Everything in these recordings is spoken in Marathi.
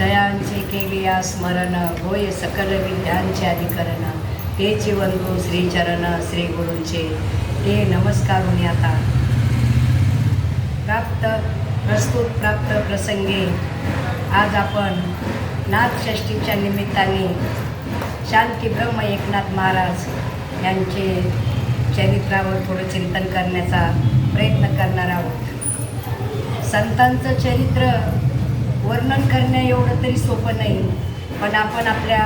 दयांचे केलिया स्मरण. होय सकल विद्यांचे अधिकरण. हे वंदू श्रीचरण श्री गुरूंचे. ते नमस्कारून आता. प्राप्त प्रस्तुत प्राप्त प्रसंगे आज आपण नाथषष्टीच्या निमित्ताने शांती ब्रह्म एकनाथ महाराज यांचे चरित्रावर थोडं चिंतन करण्याचा प्रयत्न करणार आहोत. संतांचं चरित्र वर्णन करणं एवढं तरी सोपं नाही. पण आपण आपल्या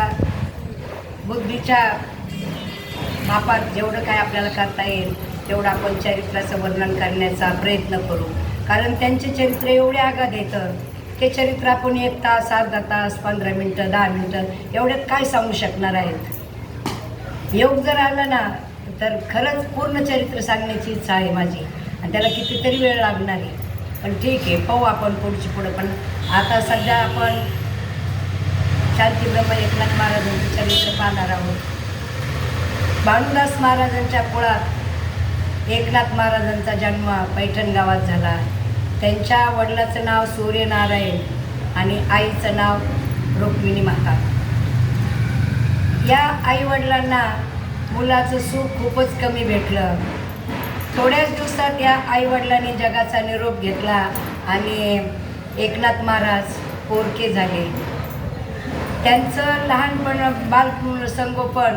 बुद्धीच्या मापात जेवढं काय आपल्याला करता येईल तेवढं आपण चरित्राचं वर्णन करण्याचा प्रयत्न करू. कारण त्यांचे चरित्र एवढे आघात येतं ते चरित्र आपण एक तास अर्धा तास पंधरा मिनटं दहा मिनटं एवढ्यात काय सांगू शकणार आहेत? योग जर आला ना तर खरंच पूर्ण चरित्र सांगण्याची इच्छा आहे माझी. आणि त्याला कितीतरी वेळ लागणार आहे. पण ठीक आहे पाहू आपण पुढची पुढं. पण आता सध्या आपण शांती ब्रह्म एकनाथ महाराजांचं चरित्र पाहणार आहोत. भानुदास महाराजांच्या कुळात एकनाथ महाराजांचा जन्म पैठण गावात झाला. त्यांच्या वडिलाचं नाव सूर्यनारायण आणि आईचं नाव रुक्मिणी माता. या आईवडिलांना मुलाचं सुख खूपच कमी भेटलं. थोड्याच दिवसात या आईवडिलांनी जगाचा निरोप घेतला आणि एकनाथ महाराज पोरके झाले. त्यांचं लहानपण बाल संगोपन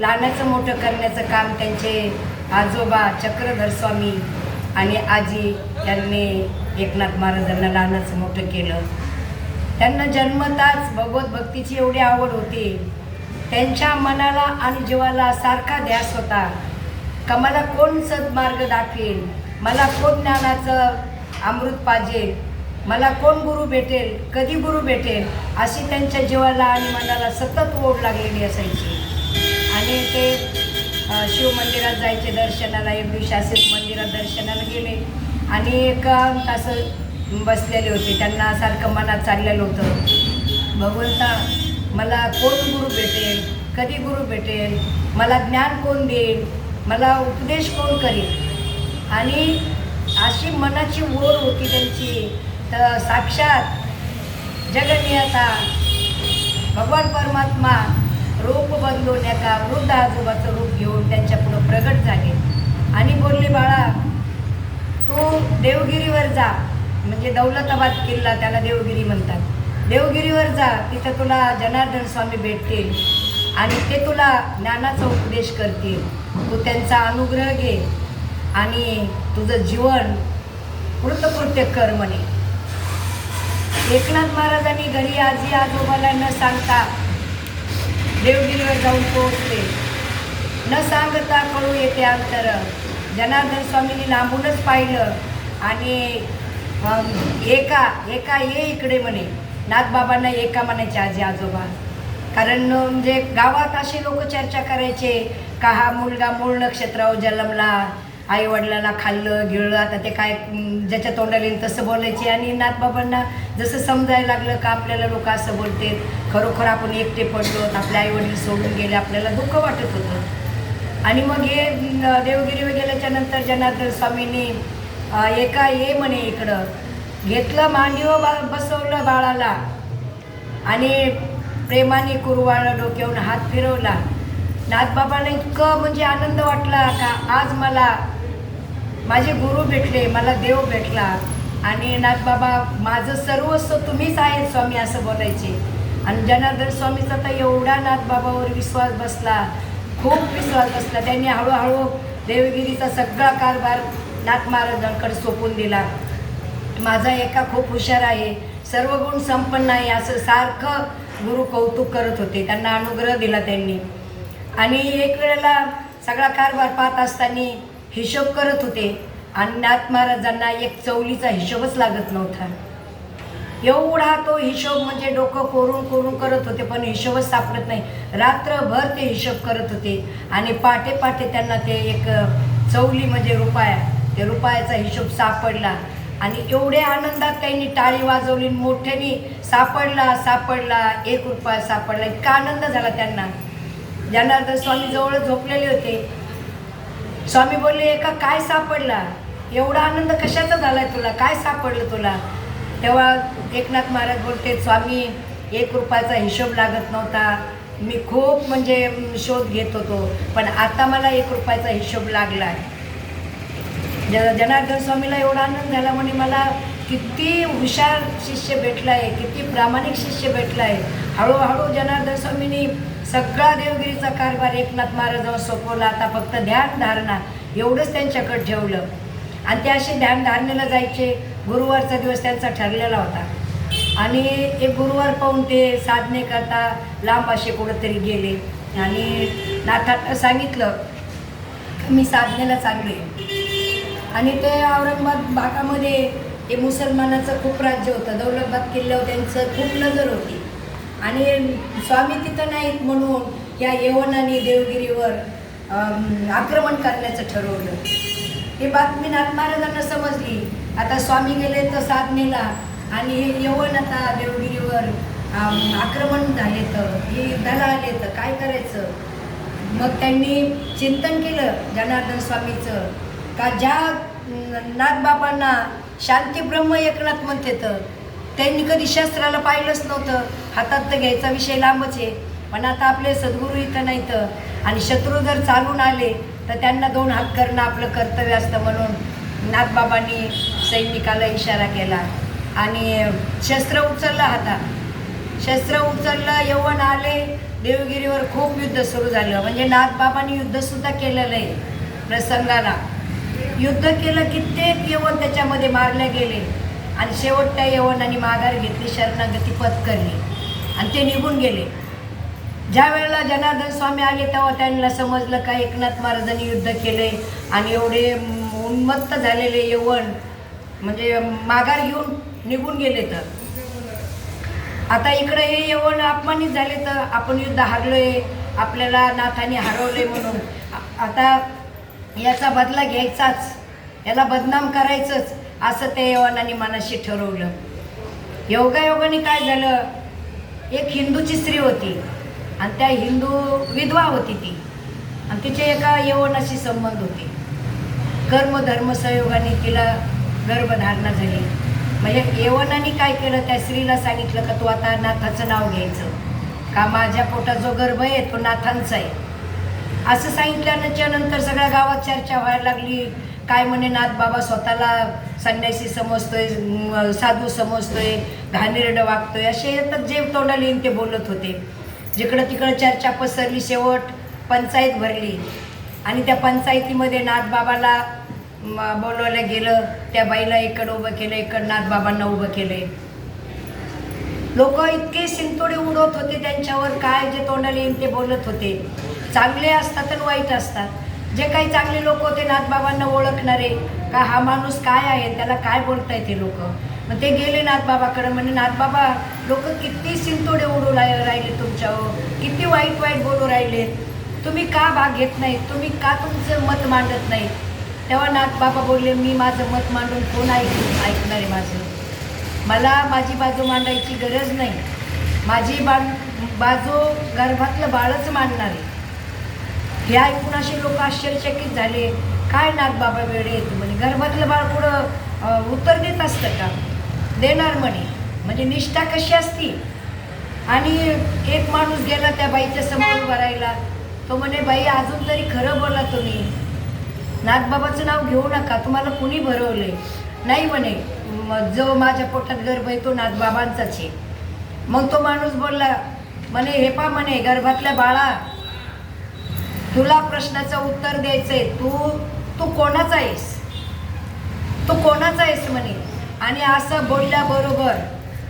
लहानाचं मोठं करण्याचं काम त्यांचे आजोबा चक्रधर स्वामी आणि आजी यांनी एकनाथ महाराजांना लहानाचं मोठं केलं. त्यांना जन्मताच भगवत भक्तीची एवढी आवड होती. त्यांच्या मनाला आणि जीवाला सारखा ध्यास होता. का मला कोण सद्मार्ग दाखवेल? मला कोण ज्ञानाचं अमृत पाहिजे मला कोण गुरु भेटेल? कधी गुरु भेटेल? अशी त्यांच्या जीवाला आणि मनाला सतत ओढ लागलेली असायची. आणि ते शिव मंदिरात जायचे दर्शनाला एक दिवशी असेच मंदिरात दर्शनाला गेले. आणि एकांत असं बसलेले होते. त्यांना सारखं मनात चाललेलं होतं. भगवंता मला कोण गुरु भेटेल? कधी गुरु भेटेल? मला ज्ञान कोण देईल? मला उपदेश कोण करेल आणि अशी मनाची ओढ होती त्यांची. तर साक्षात जगनियता भगवान परमात्मा रूप बदलवण्याचा एका वृद्ध आजोबाचं रूप घेऊन त्यांच्या पुढं प्रगट झाले. आणि बोलले बाळा तू देवगिरीवर जा. म्हणजे दौलताबाद किल्ला त्याला देवगिरी म्हणतात. देवगिरीवर जा तिथं तुला जनार्दन स्वामी भेटतील आणि ते तुला ज्ञानाचा उपदेश करतील. तू त्यांचा अनुग्रह घे आणि तुझं जीवन कृतकृत्य कर म्हणे. एकनाथ महाराजांनी घरी आजी आजोबाला न सांगता देवगिरीवर जाऊन पोहोचले. न सांगता कळू येते अंतर जनार्दन स्वामींनी लांबूनच पाहिलं आणि एका एका ये इकडे म्हणे. नाथबाबांना एका म्हणायचे आजी आजोबा. कारण म्हणजे गावात असे लोक चर्चा करायचे का हा मुलगा मूळ नक्षत्रावर जन्मला आई वडिलांना खाल्लं गिळलं आता ते काय ज्याच्या तोंडाला येईल तसं बोलायचे. आणि नातबाबांना जसं समजायला लागलं का आपल्याला लोक असं बोलते खरोखर आपण एकटे पडलो आपले आई वडील सोडून गेले आपल्याला दुःख वाटत होतं. आणि मग हे देवगिरीवर गेल्याच्यानंतर जनार्दन स्वामींनी एका ये म्हणे इकडं घेतलं मांडीवर बा बसवलं बाळाला. आणि प्रेमाने कुरवाळलं डोक्यावून हात फिरवला. नाथबाबाला इतकं म्हणजे आनंद वाटला का आज मला माझे गुरु भेटले मला देव भेटला. आणि नाथबाबा माझं सर्वस्व तुम्हीच आहेत स्वामी असं बोलायचे. आणि जनार्दन स्वामीचा तर एवढा नाथबाबावर विश्वास बसला. खूप विश्वास बसला. त्यांनी हळूहळू देवगिरीचा सगळा कारभार नाथ महाराजांकडे सोपून दिला. माझा एका खूप हुशार आहे. सर्व गुण संपन्न आहे असं सारखं गुरु कौतुक करत होते. त्यांना अनुग्रह दिला त्यांनी. आणि एक वेळेला सगळा कारभार पाहत असताना हिशोब करत होते. आणि नाथ महाराजांना एक चवलीचा हिशोबच लागत नव्हता. एवढा तो हिशोब म्हणजे डोकं कोरून कोरून करत होते पण हिशोबच सापडत नाही. रात्रभर ते हिशोब करत होते. आणि पाटे पाटे त्यांना ते एक चवली म्हणजे रुपया ते रुपयाचा हिशोब सापडला. आणि एवढ्या आनंदात त्यांनी टाळी वाजवली मोठ्याने सापडला सापडला एक रुपया सापडला. इतका आनंद झाला त्यांना. जनार्दन स्वामी जवळ झोपलेले होते. स्वामी बोलले एका काय सापडला? एवढा आनंद कशाचा झालाय तुला? काय सापडलं तुला? तेव्हा एकनाथ महाराज बोलते स्वामी एक रुपयाचा हिशोब लागत नव्हता. मी खूप म्हणजे शोध घेत होतो पण आता मला एक रुपयाचा हिशोब लागला आहे ज जनार्दन स्वामीला एवढा आनंद झाला म्हणे मला किती हुशार शिष्य भेटला आहे किती प्रामाणिक शिष्य भेटला आहे हळूहळू जनार्दन स्वामींनी सगळा देवगिरीचा कारभार एकनाथ महाराजांवर सोपवला. आता फक्त ध्यान धारणा एवढंच त्यांच्याकडे ठेवलं. आणि ते असे ध्यान धारणेला जायचे. गुरुवारचा दिवस त्यांचा ठरलेला होता. आणि एक गुरुवार पाहून ते साधने करता लांब असे कुठंतरी गेले. आणि नाथात सांगितलं मी साधनेला चाललो आहे आणि ते औरंगाबाद भागामध्ये हे मुसलमानाचं खूप राज्य होतं. दौलतबाद किल्ल्यावर त्यांचं खूप नजर होती. आणि स्वामी तिथं नाहीत म्हणून या यवनाने देवगिरीवर आक्रमण करण्याचं ठरवलं. ही बातमी नाथ महाराजांना समजली. आता स्वामी गेले तर साधनेला आणि हे यवन आता देवगिरीवर आक्रमण झाले तर हे युद्धाला आले तर काय करायचं? मग त्यांनी चिंतन केलं जनार्दन स्वामीचं. का ज्या नाथबापांना शांती ब्रह्म एकनाथ म्हणते तर त्यांनी कधी शस्त्राला पाहिलंच नव्हतं. हातात तर घ्यायचा विषय लांबच आहे. पण आता आपले सद्गुरू इथं नाही तर आणि शत्रू जर चालून आले तर त्यांना दोन हात करणं आपलं कर्तव्य असतं म्हणून नाथबाबांनी सैनिकाला इशारा केला. आणि शस्त्र उचललं हातात शस्त्र उचललं यवन आले देवगिरीवर खूप युद्ध सुरू झालं. म्हणजे नाथबाबांनी युद्धसुद्धा केलेलं आहे प्रसंगाला. युद्ध केलं कित्येक यवन त्याच्यामध्ये मारले गेले. आणि शेवट त्या यवनाने माघार घेतली शरणागती पत्करली आणि ते निघून गेले. ज्या वेळेला जनार्दन स्वामी आले तेव्हा त्यांना समजलं का एकनाथ महाराजांनी युद्ध केले आणि एवढे उन्मत्त झालेले यवन म्हणजे माघार घेऊन निघून गेले तर. आता इकडे हे यवन अपमानित झाले तर आपण युद्ध हारलोय. आपल्याला नाथाने हरवले म्हणून. आता याचा बदला घ्यायचाच. याला बदनाम करायचंच असं ते यवनाने मनाशी ठरवलं. योगायोगाने काय झालं? एक हिंदूची स्त्री होती आणि त्या हिंदू विधवा होती ती. आणि तिचे एका यवनाशी संबंध होते. कर्म धर्म संयोगाने तिला गर्भधारणा झाली. म्हणजे यवनाने काय केलं? त्या स्त्रीला सांगितलं का तू आता नाथाचं नाव घ्यायचं. का माझ्या पोटात जो गर्भ आहे तो नाथांचा आहे. असं सांगितल्यानंतर नंतर सगळ्या गावात चर्चा व्हायला लागली. काय म्हणे नाथ बाबा स्वतःला संन्यासी समजतोय साधू समजतोय घाणेरडं वागतोय असे तर जे तोंडाला येईन ते बोलत होते. जिकडं तिकडं चर्चा पसरली शेवट पंचायत भरली. आणि त्या पंचायतीमध्ये नाथबाबाला बाबाला बोलवलं गेलं. त्या बाईला इकडं उभं केलं इकडं नाथबाबांना उभं केलंय. लोक इतके शिंतोडे उडवत होते त्यांच्यावर काय जे तोंडाला येईन ते बोलत होते. चांगले असतात आणि वाईट असतात. जे काही चांगले लोक होते नाथबाबांना ओळखणारे का हा माणूस काय आहे त्याला काय बोलताय ते लोक? मग ते गेले नाथबाबाकडे म्हणजे नाथबाबा लोक किती शिंतोडे उडू राह- राहिले तुमच्यावर? किती वाईट वाईट बोलू राहिलेत? तुम्ही का भाग घेत नाही तुम्ही का तुमचं मत मांडत नाही तेव्हा नाथबाबा बोलले मी माझं मत मांडून कोण ऐक ऐकणार आहे माझं? मला माझी बाजू मांडायची गरज नाही. माझी बा बाजू गर्भातलं बाळच मांडणार आहे. हे ऐकून असे लोक आश्चर्यचकित झाले. काय नाथ बाबा वेळे येतो म्हणे गर्भातलं बाळ पुढं उत्तर देत असतं का? देणार म्हणे. म्हणजे निष्ठा कशी असती? आणि एक माणूस गेला त्या बाईच्या समोर भरायला तो म्हणे बाई अजून तरी खरं बोला तुम्ही. नाथबाबाचं नाव घेऊ नका. तुम्हाला कुणी भरवले नाही म्हणे. जो माझ्या पोटात गर्भ आहे तो नाथबाबांचाच आहे. मग तो माणूस बोलला म्हणे हे पा म्हणे गर्भातल्या बाळा तुला प्रश्नाचं उत्तर द्यायचंय तू तू कोणाचा आहेस? तू कोणाचा आहेस म्हणे? आणि असं बोलल्याबरोबर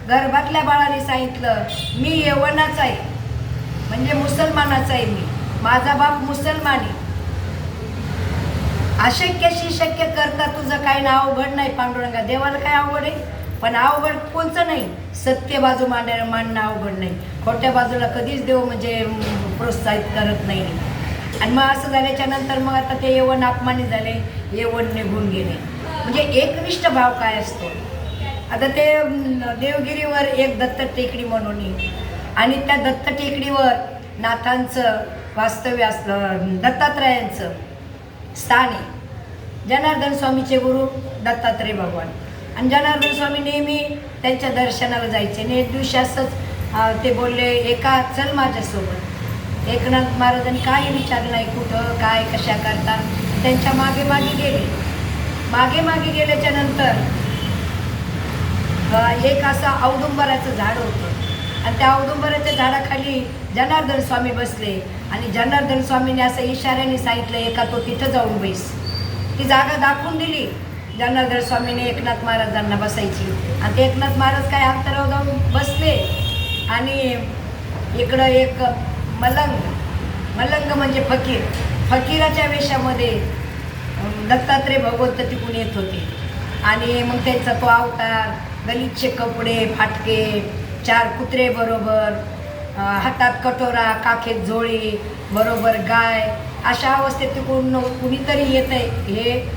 गर्भातल्या बाळाने सांगितलं मी यवनाचा आहे. म्हणजे मुसलमानाचा आहे मी. माझा बाप मुसलमान आहे. अशक्यशी शक्य करता तुझं काही ना अवघड नाही पांडुरंगा. देवाला काय अवघड आहे? पण अवघड कोणचं नाही. सत्य बाजू मांडायला मांडणं अवघड नाही. खोट्या बाजूला कधीच देव म्हणजे प्रोत्साहित करत नाही. आणि मग असं झाल्याच्यानंतर मग आता ते यवन अपमानित झाले यवन निघून गेले. म्हणजे एकनिष्ठ भाव काय असतो? आता ते देवगिरीवर एक दत्त टेकडी म्हणून आणि त्या दत्त टेकडीवर नाथांचं वास्तव्य असलं दत्तात्रयांचं स्थान आहे. जनार्दन स्वामीचे गुरु दत्तात्रय भगवान. आणि जनार्दन स्वामी नेहमी त्यांच्या दर्शनाला जायचे. आणि एक दिवशी असंच ते बोलले एका चल माझ्यासोबत. एकनाथ महाराजांनी काही विचारलं नाही कुठं काय कशा करता. त्यांच्या मागे मागे गेले. मागे मागे गेल्याच्यानंतर एक असं औदुंबराचं झाड होतं. आणि त्या औदुंबराच्या झाडाखाली जनार्दन स्वामी बसले. आणि जनार्दन स्वामीने असं इशाऱ्याने सांगितलं एका तो तिथं जाऊन बैस. ती जागा दाखवून दिली. जनार्दन स्वामीने एकनाथ महाराजांना बसायची. आणि ते एकनाथ महाराज काय अंतरावर जाऊन बसले. आणि इकडं एक मलंग. मलंग म्हणजे फकीर. फकीराच्या वेशामध्ये दत्तात्रय भगवंत तिकून येत होते. आणि मग त्यांचा तो अवतार गलितचे कपडे फाटके चार कुत्रे बरोबर हातात कटोरा काखेत झोळी बरोबर गाय अशा अवस्थेत तिकडून कुणीतरी येत आहे हे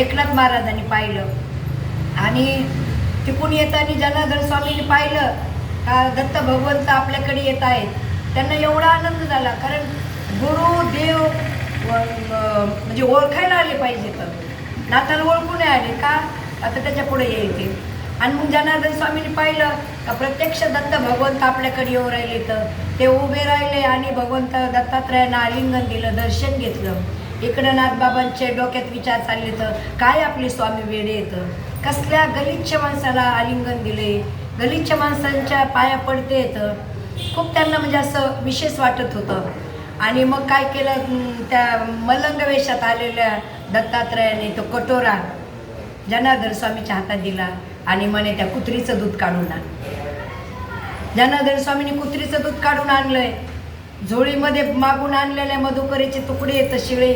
एकनाथ महाराजांनी पाहिलं. आणि तिकून येताना जनार्दन स्वामींनी पाहिलं का दत्त भगवंत आपल्याकडे येत आहेत. त्यांना एवढा आनंद झाला कारण गुरु देव म्हणजे ओळखायला आले पाहिजे तर. नाताला ओळखून नाही आले का? आता त्याच्या पुढे येईल ते. आणि मग जनार्दन स्वामींनी पाहिलं का प्रत्यक्ष दत्त भगवंत आपल्याकडे येऊ राहिले तर. ते उभे राहिले आणि भगवंत दत्तात्रयांना आलिंगन दिलं दर्शन घेतलं. इकडं नाथबाबांचे डोक्यात विचार चालले तर काय आपले स्वामी वेडे येतं कसल्या गलिच्छ माणसाला आलिंगन दिले? गलिच्छ माणसांच्या पाया पडते येतं खूप त्यांना म्हणजे असं विशेष वाटत होतं. आणि मग काय केलं त्या मलंग वेशात आलेल्या दत्तात्रयाने तो कटोरा जनार्दन स्वामीच्या हातात दिला आणि म्हणे त्या कुत्रीचं दूध काढून आण. जनार्दन स्वामीने कुत्रीचं दूध काढून आणलंय. झोळीमध्ये मागून आणलेल्या मधुकरीचे तुकडे येतं शिळे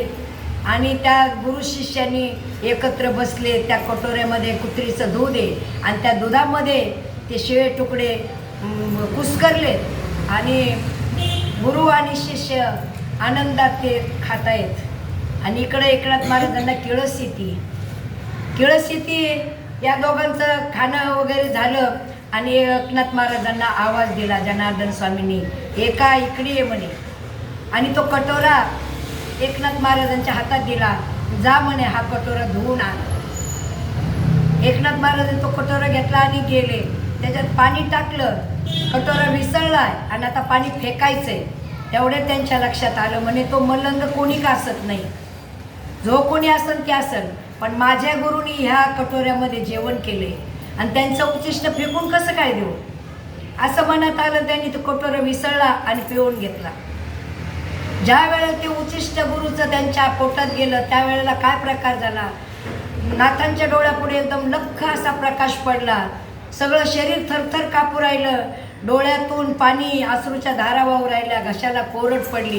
आणि त्या गुरु शिष्यांनी एकत्र बसले त्या कटोऱ्यामध्ये कुत्रीचं दूध आहे. आणि त्या दुधामध्ये ते शिळे तुकडे कुस्करले आणि गुरु आणि शिष्य आनंदात ते खातायत. आणि इकडे एकनाथ महाराजांना किळस येते किळस येते या दोघांचं खाणं वगैरे झालं आणि एकनाथ महाराजांना आवाज दिला जनार्दन स्वामींनी एका इकडे ये म्हणे. आणि तो कटोरा एकनाथ महाराजांच्या हातात दिला जा म्हणे हा कटोरा धुवून आण. एकनाथ महाराजांनी तो कटोरा घेतला आणि गेले. त्याच्यात पाणी टाकलं. कटोरा विसळलाय आणि आता पाणी फेकायचंय. तेवढ्या त्यांच्या लक्षात आलं म्हणे तो मलंग कोणी का असत नाही. जो कोणी असन ते असन पण माझ्या गुरुनी ह्या कटोऱ्यामध्ये जेवण केले आणि त्यांचं उच्चिष्ट फेकून कसं काय देऊ? असं म्हणत आलं त्यांनी तो कटोरा विसळला आणि पिऊन घेतला. ज्या वेळेला ते उच्चिष्ट गुरुचं त्यांच्या पोटात गेलं त्यावेळेला काय प्रकार झाला? नाथांच्या डोळ्यापुढे एकदम लख्ख असा प्रकाश पडला. सगळं शरीर थरथर कापू राहिलं. डोळ्यातून पाणी आसरूच्या धारा वाहू राहिल्या. घशाला कोरड पडली.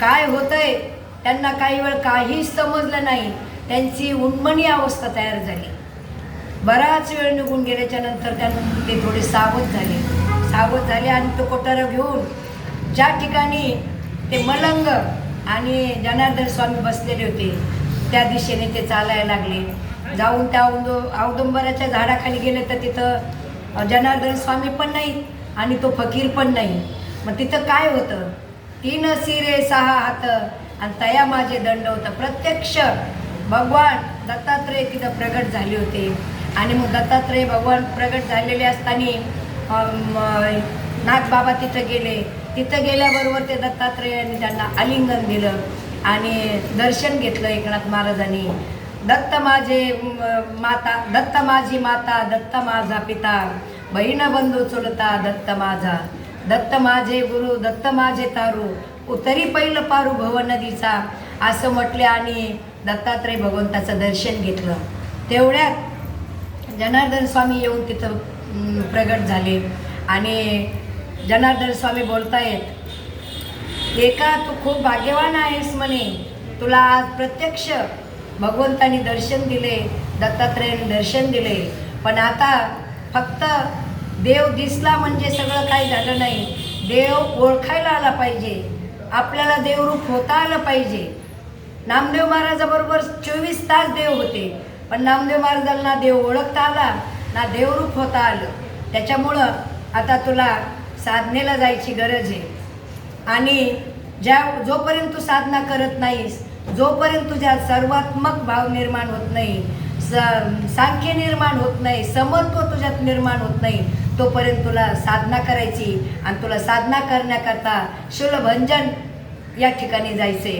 काय होतंय? त्यांना काही वेळ काहीच समजलं नाही. त्यांची उन्मणी अवस्था तयार झाली. बराच वेळ निघून गेल्याच्यानंतर त्यांना ते थोडे सावध झाले. सावध झाले आणि तो कोटारा घेऊन ज्या ठिकाणी ते मलंग आणि जनार्दन स्वामी बसलेले होते त्या दिशेने ते चालायला लागले. जाऊन त्या औदो औदुंबराच्या झाडाखाली गेले तर तिथं जनार्दन स्वामी पण नाही आणि तो फकीर पण नाही. मग तिथं काय होतं? तीन सिरे सहा हात आणि तया माझे दंड होतं. प्रत्यक्ष भगवान दत्तात्रय तिथं प्रगट झाले होते. आणि मग दत्तात्रय भगवान प्रगट झालेले असताना नाथबाबा तिथं गेले. तिथं गेल्याबरोबर ते दत्तात्रयाने त्यांना आलिंगन दिलं आणि दर्शन घेतलं एकनाथ महाराजांनी. दत्त माझे माता दत्त माझी माता दत्त माझा पिता. बहीण बंधू चुलता दत्त माझा. दत्त माझे गुरु दत्त माझे तारू. उतरी पहिलं पारू भव नदीचा. असं म्हटले आणि दत्तात्रय भगवंताचं दर्शन घेतलं. तेवढ्यात जनार्दन स्वामी येऊन तिथं प्रगट झाले. आणि जनार्दन स्वामी बोलतायत एका तू खूप भाग्यवान आहेस म्हणे. तुला आज प्रत्यक्ष भगवंतानी दर्शन दिले दत्तात्रयाने दर्शन दिले. पण आता फक्त देव दिसला म्हणजे सगळं काही झालं नाही. देव ओळखायला आला पाहिजे. आपल्याला देवरूप होता आलं पाहिजे. नामदेव महाराजाबरोबर चोवीस तास देव होते. पण नामदेव महाराजांना देव ओळखता आला ना देवरूप होता आलं. त्याच्यामुळं आता तुला साधनेला जायची गरज आहे. आणि ज्या जोपर्यंत तू साधना करत नाहीस जोपर्यंत तुझ्या सर्वात्मक भाव निर्माण होत नाही स- सांख्य निर्माण होत नाही समत्व तुझ्यात निर्माण होत नाही तोपर्यंत तुला साधना करायची आणि तुला साधना करण्याकरता शुलभंजन या ठिकाणी जायचे